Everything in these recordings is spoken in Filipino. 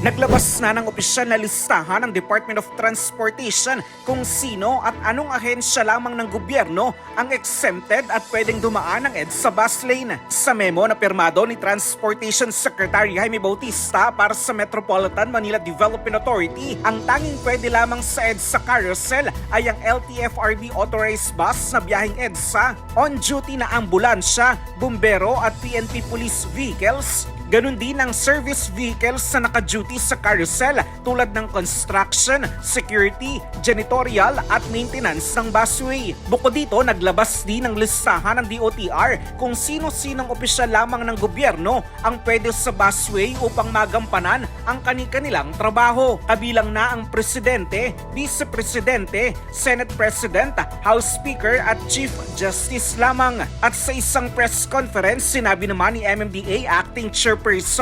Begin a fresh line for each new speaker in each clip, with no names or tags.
Naglabas na ng opisyal na listahan ng Department of Transportation kung sino at anong ahensya lamang ng gobyerno ang exempted at pwedeng dumaan ng EDSA bus lane. Sa memo na pirmado ni Transportation Secretary Jaime Bautista para sa Metropolitan Manila Development Authority, ang tanging pwede lamang sa EDSA carousel ay ang LTFRB authorized bus na biyaheng EDSA, on-duty na ambulansya, bumbero at PNP police vehicles, Ganon din ang service vehicles na naka-duty sa carousel tulad ng construction, security, janitorial at maintenance ng busway. Bukod dito, naglabas din ng listahan ng DOTR kung sino-sinong opisyal lamang ng gobyerno ang pwede sa busway upang magampanan ang kani-kanilang trabaho. Kabilang na ang presidente, vice-presidente, senate president, house speaker at chief justice lamang. At sa isang press conference, sinabi naman ni MMDA acting chairperson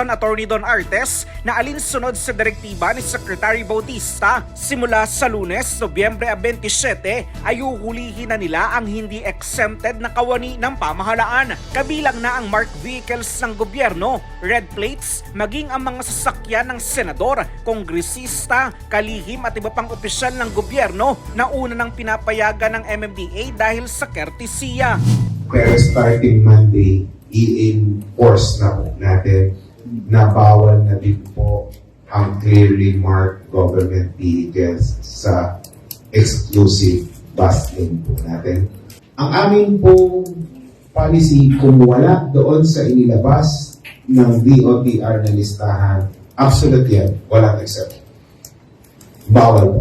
Attorney Don Artes na alinsunod sa direktiba ni Secretary Bautista simula sa lunes, Nobyembre 27 ay uhulihin na nila ang hindi exempted na kawani ng pamahalaan. Kabilang na ang marked vehicles ng gobyerno, red plates, maging ang mga sasakyan ng senador, kongresista, kalihim at iba pang opisyal ng gobyerno na una ng pinapayagan ng MMDA dahil sa kertisiya.
Pero starting Monday, i-enforce na po natin na bawal na din po ang clearly marked government vehicles sa exclusive bus lane po natin. Ang aming po policy kung wala doon sa inilabas ng DOTR na listahan, absolute yan, walang exception. Bawal po.